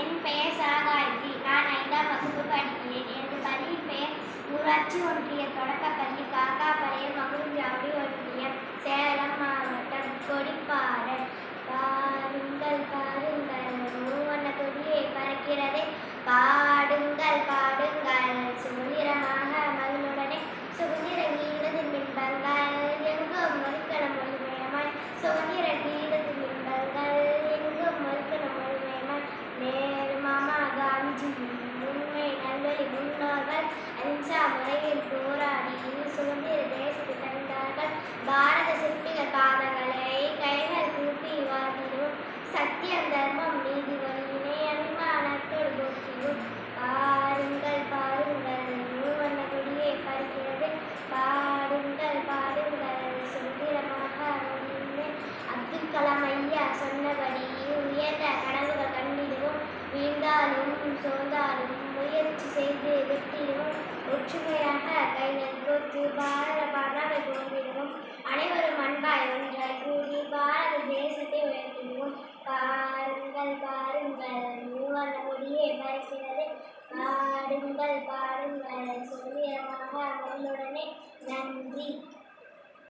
என் பெயர் சாகாயத்ரி நான் ஐந்தாம் வகுப்பு படிக்கிறேன். எனது பள்ளியின் பெயர் ஊராட்சி ஒன்றிய தொடக்கப்பள்ளி முன்னோர்கள் அஹிம்சா முறையில் போராடி கொடுத்து பாரத பறவை போன்றிடுவோம் அனைவரும் அன்பாய் ஒன்றாய் கூடி பாரத தேசத்தை உயர்த்திடுவோம் பாருங்கள் பாருங்கள். மூவண்ண கொடியே பறிக்கிறது பாடுங்கள் பாடுங்கள். சுதந்திரமாக அவர்களுடனே நன்றி.